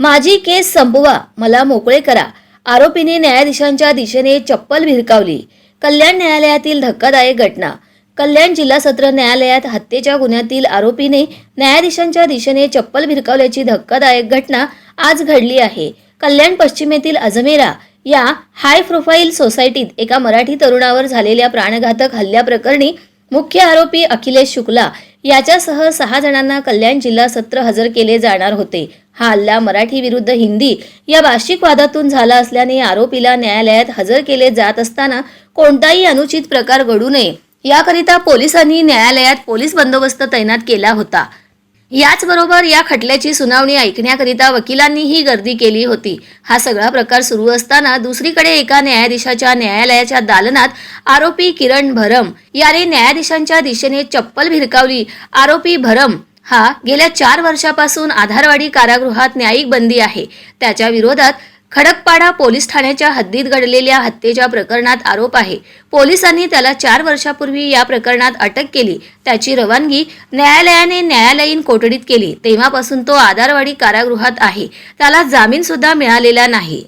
माझी केस संपवा मला मोकळे करा. आरोपीने न्यायाधीशांच्या दिशेने चप्पल भिरकावली. कल्याण न्यायालयातील धक्कादायक घटना. कल्याण जिल्हा सत्र न्यायालयात हत्येच्या गुन्ह्यातील आरोपीने न्यायाधीशांच्या दिशेने चप्पल भिरकावल्याची धक्कादायक घटना आज घडली आहे. कल्याण पश्चिमेतील अजमेरा या हाय प्रोफाईल सोसायटीत एका मराठी तरुणावर झालेल्या प्राणघातक हल्ल्याप्रकरणी मुख्य आरोपी अखिलेश शुक्ला याच्यासह सहा जणांना कल्याण जिल्हा सत्र हजर केले जाणार होते. हा हल्ला मराठी विरुद्ध हिंदी या भाषिक वादातून झाला असल्याने आरोपीला न्यायालयात हजर केले जात असताना कोणताही अनुचित प्रकार घडू नये. याकरिता पोलिसांनी न्यायालयात पोलीस बंदोबस्त तैनात केला होता. याचबरोबर या खटल्याची सुनावणी ऐकण्याकरिता वकिलांनीही गर्दी केली होती. हा सगळा प्रकार सुरू असताना दुसरीकडे एका न्यायाधीशाच्या न्यायालयाच्या दालनात आरोपी किरण भरम याने न्यायाधीशांच्या दिशेने चप्पल भिरकावली. आरोपी भरम हा गेल्या चार वर्षापासून आधारवाडी कारागृहात न्यायिक बंदी आहे. त्याच्या विरोधात खडकपाडा पोलीस ठाण्याच्या हद्दीत घडलेल्या हत्येच्या प्रकरणात आरोप आहे. पोलिसांनी त्याला चार वर्षापूर्वी या प्रकरणात अटक केली. त्याची रवानगी न्यायालयाने न्यायालयीन कोठडीत केली. तेव्हापासून तो आधारवाडी कारागृहात आहे. त्याला जामीन सुद्धा मिळालेला नाही.